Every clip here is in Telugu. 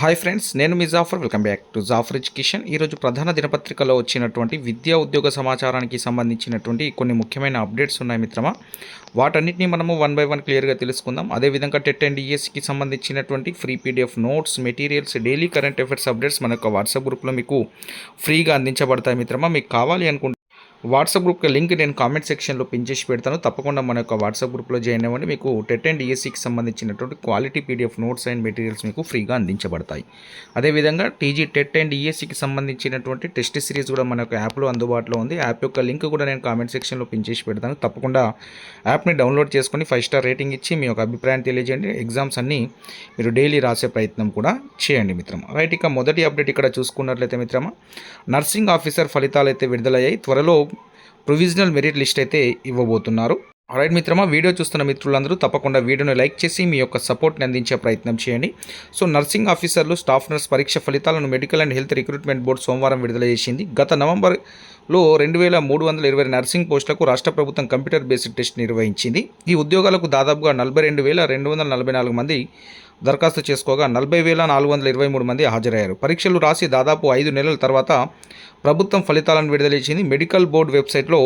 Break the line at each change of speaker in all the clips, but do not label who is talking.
హాయ్ ఫ్రెండ్స్ నేను మీ Jafar. Welcome back to Jafar education. ఈరోజు ప్రధాన దినపత్రికలో వచ్చినటువంటి విద్యా ఉద్యోగ సమాచారానికి సంబంధించినటువంటి కొన్ని ముఖ్యమైన అప్డేట్స్ ఉన్నాయి మిత్రమా. వాటన్నిటిని మనము వన్ బై వన్ క్లియర్గా తెలుసుకుందాం. అదేవిధంగా టెట్ అండ్ ఈఎస్కి సంబంధించినటువంటి free PDF notes materials daily current affairs updates మన యొక్క వాట్సాప్ గ్రూప్లో మీకు ఫ్రీగా అందించబడతాయి మిత్రమా. మీకు కావాలి అనుకుంటే వాట్సాప్ గ్రూప్కి లింక్ నేను కామెంట్ సెక్షన్లో పిన్ చేసి పెడతాను. తప్పకుండా మన యొక్క వాట్సాప్ గ్రూప్లో జాయిన్ అవ్వండి. మీకు టెట్ అండ్ ఈఎస్సీకి సంబంధించినటువంటి quality PDF notes and materials మీకు ఫ్రీగా అందించబడతాయి. అదేవిధంగా టీజీ టెట్ అండ్ ఈఎస్సీకి సంబంధించినటువంటి టెస్ట్ సిరీస్ కూడా మన యొక్క యాప్లో అందుబాటులో ఉంది. యాప్ యొక్క లింక్ కూడా నేను కామెంట్ సెక్షన్లో పిన్ చేసి పెడతాను. తప్పకుండా యాప్ని డౌన్లోడ్ చేసుకొని ఫైవ్ స్టార్ రేటింగ్ ఇచ్చి మీ యొక్క అభిప్రాయం తెలియజేయండి. ఎగ్జామ్స్ అన్నీ మీరు డైలీ రాసే ప్రయత్నం కూడా చేయండి మిత్రం రైట్ ఇక మొదటి అప్డేట్ ఇక్కడ చూసుకున్నట్లయితే మిత్రమా నర్సింగ్ ఆఫీసర్ ఫలితాలు అయితే విడుదలయ్యాయి. త్వరలో ప్రొవిజనల్ మెరిట్ లిస్ట్ అయితే ఇవ్వబోతున్నారు. రైట్ మిత్రమా వీడియో చూస్తున్న మిత్రులందరూ తప్పకుండా వీడియోని లైక్ చేసి మీ యొక్క సపోర్ట్ని అందించే ప్రయత్నం చేయండి. సో నర్సింగ్ ఆఫీసర్లు స్టాఫ్ నర్స్ పరీక్ష ఫలితాలను medical and health recruitment board సోమవారం విడుదల చేసింది. గత నవంబర్లో రెండు వేల మూడు వందల ఇరవై నర్సింగ్ పోస్టులకు రాష్ట్ర ప్రభుత్వం కంప్యూటర్ బేస్డ్ టెస్ట్ నిర్వహించింది. ఈ ఉద్యోగాలకు దాదాపుగా నలభై రెండు వేల రెండు వందల నలభై నాలుగు మంది దరఖాస్తు చేసుకోగా నలభై వేల నాలుగు వందల ఇరవై మూడు మంది హాజరయ్యారు. పరీక్షలు రాసి దాదాపు ఐదు నెలల తర్వాత ప్రభుత్వం ఫలితాలను విడుదల చేసింది మెడికల్ బోర్డు వెబ్సైట్లో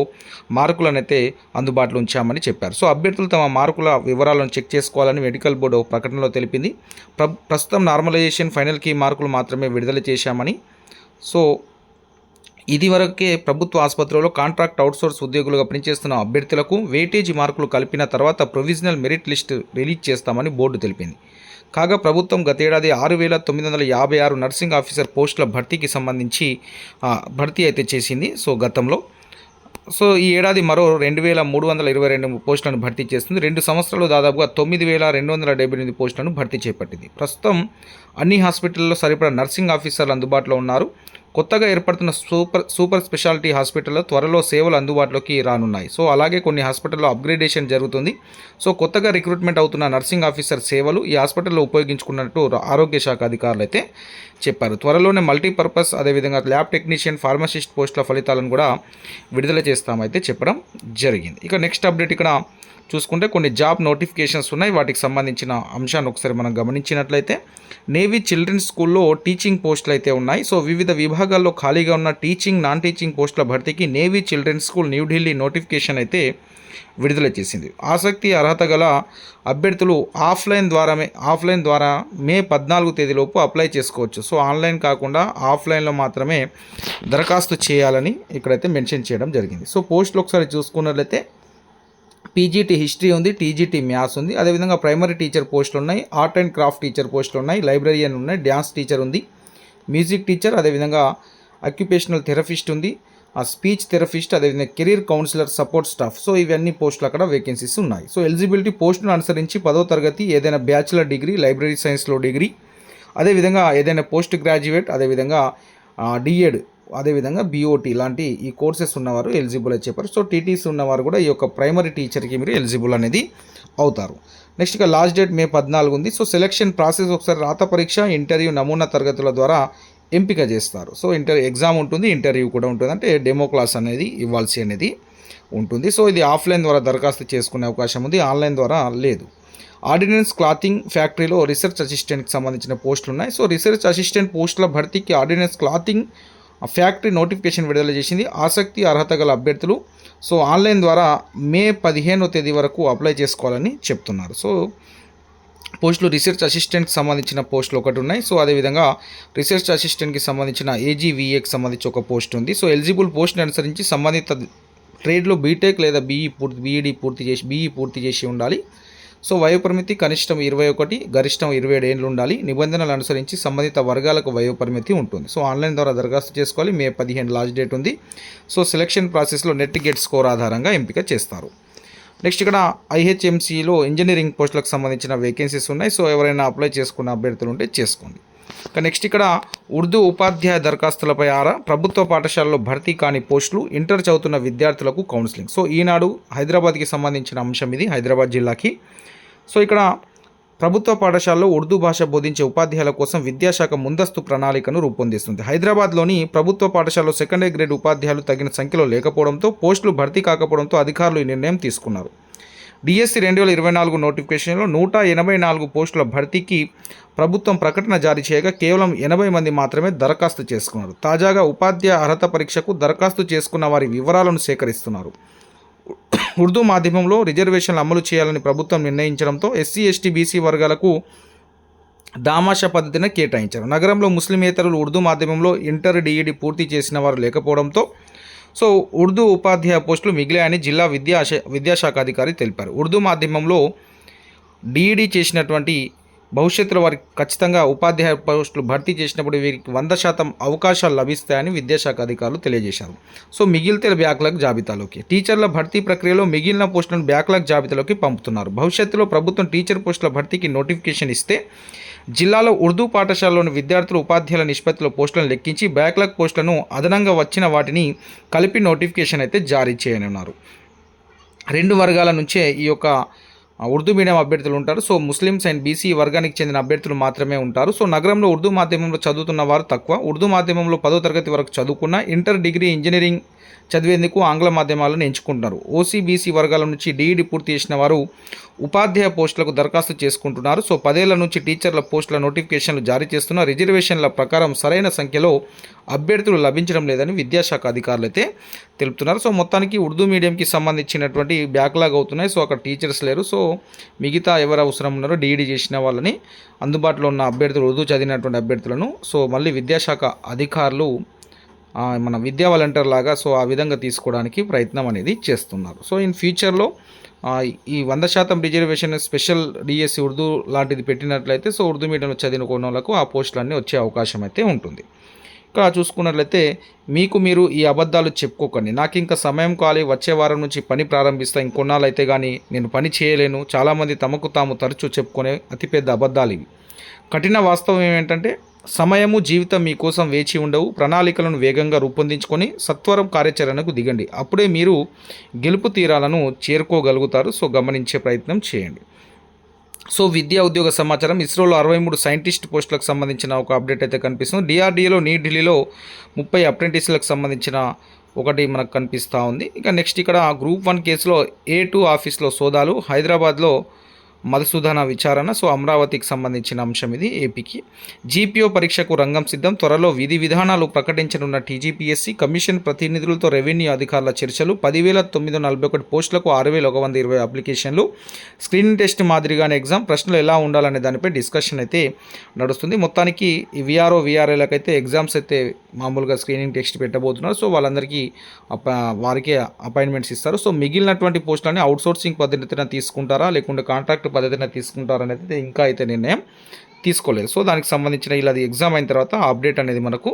మార్కులను అయితే అందుబాటులో ఉంచామని చెప్పారు. సో అభ్యర్థులు తమ మార్కుల వివరాలను చెక్ చేసుకోవాలని మెడికల్ బోర్డు ప్రకటనలో తెలిపింది. ప్ర ప్రస్తుతం నార్మలైజేషన్ ఫైనల్కి మార్కులు మాత్రమే విడుదల చేశామని సో ఇదివరకే ప్రభుత్వ ఆసుపత్రిలో కాంట్రాక్ట్ అవుట్సోర్స్ ఉద్యోగులుగా పనిచేస్తున్న అభ్యర్థులకు వెయిటేజీ మార్కులు కలిపిన తర్వాత ప్రొవిజనల్ మెరిట్ లిస్ట్ రిలీజ్ చేస్తామని బోర్డు తెలిపింది. కాగా ప్రభుత్వం గతేడాది ఆరు వేల తొమ్మిది వందల యాభై ఆరు నర్సింగ్ ఆఫీసర్ పోస్టుల భర్తీకి సంబంధించి భర్తీ అయితే చేసింది. సో గతంలో. సో ఈ ఏడాది మరో రెండు వేల మూడు వందల ఇరవై రెండు పోస్టులను భర్తీ చేస్తుంది. రెండు సంవత్సరాలు దాదాపుగా తొమ్మిది వేల రెండు వందల డెబ్బై ఎనిమిది పోస్టులను భర్తీ చేపట్టింది. ప్రస్తుతం అన్ని హాస్పిటల్లో సరిపడా నర్సింగ్ ఆఫీసర్లు అందుబాటులో ఉన్నారు. కొత్తగా ఏర్పడుతున్న సూపర్ సూపర్ స్పెషాలిటీ హాస్పిటల్లో త్వరలో సేవలు అందుబాటులోకి రానున్నాయి. సో అలాగే కొన్ని హాస్పిటల్లో అప్గ్రేడేషన్ జరుగుతుంది. సో కొత్తగా రిక్రూట్మెంట్ అవుతున్న నర్సింగ్ ఆఫీసర్ సేవలు ఈ హాస్పిటల్లో ఉపయోగించుకున్నట్టు ఆరోగ్య శాఖ అధికారులు అయితే చెప్పారు. త్వరలోనే మల్టీపర్పస్ అదేవిధంగా ల్యాబ్ టెక్నీషియన్ ఫార్మసిస్ట్ పోస్టుల ఫలితాలను కూడా విడుదల చేస్తామైతే చెప్పడం జరిగింది. ఇక నెక్స్ట్ అప్డేట్ ఇక్కడ చూసుకుంటే కొన్ని జాబ్ నోటిఫికేషన్స్ ఉన్నాయి. వాటికి సంబంధించిన అంశాన్ని ఒకసారి మనం గమనించినట్లయితే నేవీ చిల్డ్రన్స్ స్కూల్లో టీచింగ్ పోస్టులు అయితే ఉన్నాయి. సో వివిధ విభాగాల్లో ఖాళీగా ఉన్న టీచింగ్ నాన్ టీచింగ్ పోస్టుల భర్తీకి navy children's school New Delhi notification అయితే విడుదల చేసింది. ఆసక్తి అర్హత గల అభ్యర్థులు ఆఫ్లైన్ ద్వారామే ఆఫ్లైన్ ద్వారా మే పద్నాలుగు తేదీలోపు అప్లై చేసుకోవచ్చు. సో ఆన్లైన్ కాకుండా ఆఫ్లైన్లో మాత్రమే దరఖాస్తు చేయాలని ఇక్కడైతే మెన్షన్ చేయడం జరిగింది. సో పోస్టులు ఒకసారి చూసుకున్నట్లయితే పీజీటీ హిస్టరీ ఉంది టీజీటీ మ్యాథ్స్ ఉంది. అదేవిధంగా ప్రైమరీ టీచర్ పోస్టులు ఉన్నాయి ఆర్ట్ అండ్ క్రాఫ్ట్ టీచర్ పోస్టులు ఉన్నాయి లైబ్రరీయన్ ఉన్నాయి డ్యాన్స్ టీచర్ ఉంది మ్యూజిక్ టీచర్ అదేవిధంగా అక్యుపేషనల్ థెరపిస్ట్ ఉంది ఆ స్పీచ్ థెరపిస్ట్ అదేవిధంగా career counsellor support staff so ఇవన్నీ పోస్టులు అక్కడ వేకెన్సీస్ ఉన్నాయి. సో ఎలిజిబిలిటీ పోస్టును అనుసరించి పదో తరగతి ఏదైనా బ్యాచిలర్ డిగ్రీ లైబ్రరీ సైన్స్లో డిగ్రీ అదేవిధంగా ఏదైనా పోస్ట్ గ్రాడ్యుయేట్ అదేవిధంగా డిఎడ్ అదేవిధంగా బీఓటీ లాంటి ఈ కోర్సెస్ ఉన్నవారు ఎలిజిబుల్ అని చెప్పారు. సో టీటీసీ ఉన్నవారు కూడా ఈ యొక్క ప్రైమరీ టీచర్కి మీరు ఎలిజిబుల్ అనేది అవుతారు. నెక్స్ట్ ఇక లాస్ట్ డేట్ మే పద్నాలుగు ఉంది. సో సెలెక్షన్ ప్రాసెస్ ఒకసారి రాత పరీక్ష ఇంటర్వ్యూ నమూనా తరగతుల ద్వారా ఎంపిక చేస్తారు. సో ఇంటర్ ఎగ్జామ్ ఉంటుంది ఇంటర్వ్యూ కూడా ఉంటుంది. అంటే డెమో క్లాస్ అనేది ఇవ్వాల్సి అనేది ఉంటుంది. సో ఇది ఆఫ్లైన్ ద్వారా దరఖాస్తు చేసుకునే అవకాశం ఉంది. ఆన్లైన్ ద్వారా లేదు. ఆర్డినెన్స్ క్లాతింగ్ ఫ్యాక్టరీలో రీసెర్చ్ అసిస్టెంట్కి సంబంధించిన పోస్టులు ఉన్నాయి సో రీసెర్చ్ అసిస్టెంట్ పోస్టుల భర్తీకి ఆర్డినెన్స్ క్లాతింగ్ ఫ్యాక్టరీ నోటిఫికేషన్ విడుదల చేసింది. ఆసక్తి అర్హత గల అభ్యర్థులు సో ఆన్లైన్ ద్వారా మే పదిహేనో తేదీ వరకు అప్లై చేసుకోవాలని చెప్తున్నారు. సో పోస్టులు రీసెర్చ్ అసిస్టెంట్కి సంబంధించిన పోస్టులు ఒకటి ఉన్నాయి. సో అదేవిధంగా రీసెర్చ్ అసిస్టెంట్కి సంబంధించిన ఏజీవీఏకి సంబంధించి ఒక పోస్ట్ ఉంది. సో ఎలిజిబుల్ పోస్ట్ని అనుసరించి సంబంధిత ట్రేడ్లో బీటెక్ లేదా బీఈ పూర్తి బీఈడి పూర్తి చేసి బీఈ పూర్తి చేసి ఉండాలి. సో వయోపరిమితి కనిష్టం ఇరవై ఒకటి గరిష్టం ఇరవై ఏడు ఏళ్ళు ఉండాలి. నిబంధనలు అనుసరించి సంబంధిత వర్గాలకు వయోపరిమితి ఉంటుంది. సో ఆన్లైన్ ద్వారా దరఖాస్తు చేసుకోవాలి. మే పదిహేను లాస్ట్ డేట్ ఉంది. సో సెలక్షన్ ప్రాసెస్లో నెట్ గేట్ స్కోర్ ఆధారంగా ఎంపిక చేస్తారు. నెక్స్ట్ ఇక్కడ ఐహెచ్ఎంసీలో ఇంజనీరింగ్ పోస్టులకు సంబంధించిన వేకెన్సీస్ ఉన్నాయి. సో ఎవరైనా అప్లై చేసుకున్న అభ్యర్థులు ఉంటే చేసుకోండి. ఇక నెక్స్ట్ ఇక్కడ ఉర్దూ ఉపాధ్యాయ దరఖాస్తులపై ఆరా ప్రభుత్వ పాఠశాలలో భర్తీ కాని పోస్టులు ఇంటర్ చదువుతున్న విద్యార్థులకు కౌన్సిలింగ్. సో ఈనాడు హైదరాబాద్కి సంబంధించిన అంశం ఇది హైదరాబాద్ జిల్లాకి. సో ఇక్కడ ప్రభుత్వ పాఠశాలలో ఉర్దూ భాష బోధించే ఉపాధ్యాయుల కోసం విద్యాశాఖ ముందస్తు ప్రణాళికను రూపొందిస్తుంది. హైదరాబాద్లోని ప్రభుత్వ పాఠశాలలో సెకండరీ గ్రేడ్ ఉపాధ్యాయులు తగిన సంఖ్యలో లేకపోవడంతో పోస్టులు భర్తీ కాకపోవడంతో అధికారులు ఈ నిర్ణయం తీసుకున్నారు. డిఎస్సి రెండు వేల ఇరవై నాలుగు నోటిఫికేషన్లో నూట ఎనభై నాలుగు పోస్టుల భర్తీకి ప్రభుత్వం ప్రకటన జారీ చేయగా కేవలం ఎనభై మంది మాత్రమే దరఖాస్తు చేసుకున్నారు. తాజాగా ఉపాధ్యాయ అర్హత పరీక్షకు దరఖాస్తు చేసుకున్న వారి వివరాలను సేకరిస్తున్నారు. ఉర్దూ మాధ్యమంలో రిజర్వేషన్లు అమలు చేయాలని ప్రభుత్వం నిర్ణయించడంతో ఎస్సీ ఎస్టీ బీసీ వర్గాలకు దామాషా పద్ధతిని కేటాయించారు. నగరంలో ముస్లిమేతరులు ఉర్దూ మాధ్యమంలో ఇంటర్ డిఈడి పూర్తి చేసిన వారు లేకపోవడంతో సో ఉర్దూ ఉపాధ్యాయ పోస్టులు మిగిలాయని జిల్లా విద్యా విద్యాశాఖ అధికారి తెలిపారు. ఉర్దూ మాధ్యమంలో డీఈడీ చేసినటువంటి భవిష్యత్తులో వారికి ఖచ్చితంగా ఉపాధ్యాయ పోస్టులు భర్తీ చేసినప్పుడు వీరికి వంద శాతం అవకాశాలు లభిస్తాయని విద్యాశాఖ అధికారులు తెలియజేశారు. సో మిగిలితే బ్యాక్లాగ్ జాబితాలోకి. టీచర్ల భర్తీ ప్రక్రియలో మిగిలిన పోస్టులను బ్యాక్లాగ్ జాబితాలోకి పంపుతున్నారు. భవిష్యత్తులో ప్రభుత్వం టీచర్ పోస్టుల భర్తీకి నోటిఫికేషన్ ఇస్తే జిల్లాలో ఉర్దూ పాఠశాలలోని విద్యార్థులు ఉపాధ్యాయుల నిష్పత్తిలో పోస్టులను లెక్కించి బ్యాక్లాగ్ పోస్టులను అదనంగా వచ్చిన వాటిని కలిపి నోటిఫికేషన్ అయితే జారీ చేయనున్నారు. రెండు వర్గాల నుంచే ఈ యొక్క ఉర్దూ మీడియం అభ్యర్థులు ఉంటారు. సో ముస్లిమ్స్ అండ్ బీసీ వర్గానికి చెందిన అభ్యర్థులు మాత్రమే ఉంటారు. సో నగరంలో ఉర్దూ మాధ్యమంలో చదువుతున్న వారు తక్కువ. ఉర్దూ మాధ్యమంలో పదో తరగతి వరకు చదువుకున్న ఇంటర్ డిగ్రీ ఇంజనీరింగ్ చదివేందుకు ఆంగ్ల మాధ్యమాలను ఎంచుకుంటున్నారు. ఓసీబీసీ వర్గాల నుంచి డీఈడీ పూర్తి చేసిన వారు ఉపాధ్యాయ పోస్టులకు దరఖాస్తు చేసుకుంటున్నారు. సో పదేళ్ళ నుంచి టీచర్ల పోస్టుల నోటిఫికేషన్లు జారీ చేస్తున్న రిజర్వేషన్ల ప్రకారం సరైన సంఖ్యలో అభ్యర్థులు లభించడం లేదని విద్యాశాఖ అధికారులు అయితే తెలుపుతున్నారు. సో మొత్తానికి ఉర్దూ మీడియంకి సంబంధించినటువంటి బ్యాక్లాగ్ అవుతున్నాయి. సో అక్కడ టీచర్స్ లేరు. సో మిగతా ఎవరు అవసరం ఉన్నారో డిఈడి చేసిన వాళ్ళని అందుబాటులో ఉన్న అభ్యర్థులు ఉర్దూ చదివినటువంటి అభ్యర్థులను. సో మళ్ళీ విద్యాశాఖ అధికారులు మన విద్యా వాలంటీర్ లాగా సో ఆ విధంగా తీసుకోవడానికి ప్రయత్నం అనేది చేస్తున్నారు. సో ఇన్ ఫ్యూచర్లో ఈ వంద శాతం రిజర్వేషన్ స్పెషల్ డిఎస్సి ఉర్దూ లాంటిది పెట్టినట్లయితే సో ఉర్దూ మీడియంలో చదివిన వాళ్ళకు ఆ పోస్టులన్నీ వచ్చే అవకాశం అయితే ఉంటుంది. ఇక్కడ చూసుకున్నట్లయితే మీకు మీరు ఈ అబద్ధాలు చెప్పుకోకండి. నాకు ఇంకా సమయం కాలి వచ్చే వారం నుంచి పని ప్రారంభిస్తా ఇంకొన్నాళ్ళు అయితే కానీ నేను పని చేయలేను. చాలామంది తమకు తాము తరచూ చెప్పుకునే అతిపెద్ద అబద్ధాలు ఇవి. కఠిన వాస్తవం ఏమిటంటే సమయము జీవితం మీకోసం వేచి ఉండవు. ప్రణాళికలను వేగంగా రూపొందించుకొని సత్వరం కార్యాచరణకు దిగండి. అప్పుడే మీరు గెలుపు తీరాలను చేరుకోగలుగుతారు. సో గమనించే ప్రయత్నం చేయండి. సో విద్యా ఉద్యోగ సమాచారం. ఇస్రోలో అరవై మూడు సైంటిస్ట్ పోస్టులకు సంబంధించిన ఒక అప్డేట్ అయితే కనిపిస్తుంది. డిఆర్డీఏలో న్యూ ఢిల్లీలో ముప్పై అప్రెంటిస్లకు సంబంధించిన ఒకటి మనకు కనిపిస్తూ ఉంది. ఇక నెక్స్ట్ ఇక్కడ గ్రూప్ వన్ కేసులో ఏ టూ ఆఫీస్లో సోదాలు హైదరాబాద్లో మధుసూదన విచారణ సో అమరావతికి సంబంధించిన అంశం ఇది ఏపీకి. జీపీఓ పరీక్షకు రంగం సిద్ధం. త్వరలో విధి విధానాలు ప్రకటించనున్న టీజీపీఎస్సీ కమిషన్ ప్రతినిధులతో రెవెన్యూ అధికారుల చర్చలు. పదివేల తొమ్మిది వందల నలభై ఒకటి పోస్టులకు ఆరు వేల ఒక వంద ఇరవై అప్లికేషన్లు. స్క్రీనింగ్ టెస్ట్ మాదిరిగానే ఎగ్జామ్. ప్రశ్నలు ఎలా ఉండాలనే దానిపై డిస్కషన్ అయితే నడుస్తుంది. మొత్తానికి విఆర్ఓ విఆర్ఏలకు అయితే ఎగ్జామ్స్ అయితే మామూలుగా స్క్రీనింగ్ టెస్ట్ పెట్టబోతున్నారు. సో వాళ్ళందరికీ వారికే వారికి అపాయింట్మెంట్స్ ఇస్తారు. సో మిగిలినటువంటి పోస్టులని అవుట్సోర్సింగ్ పద్ధతిన తీసుకుంటారా? లేకుంటే కాంట్రాక్ట్ పద్ధతిని తీసుకుంటారనేది ఇంకా అయితే నిర్ణయం తీసుకోలేదు. సో దానికి సంబంధించిన ఇలా ఎగ్జామ్ అయిన తర్వాత ఆ అప్డేట్ అనేది మనకు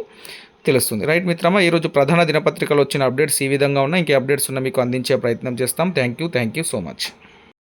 తెలుస్తుంది. రైట్ మిత్రమా ఈరోజు ప్రధాన దినపత్రికలో వచ్చిన అప్డేట్స్ ఈ విధంగా ఉన్నాయి. ఇంకే అప్డేట్స్ ఉన్న మీకు అందించే ప్రయత్నం చేస్తాం. Thank you thank you so much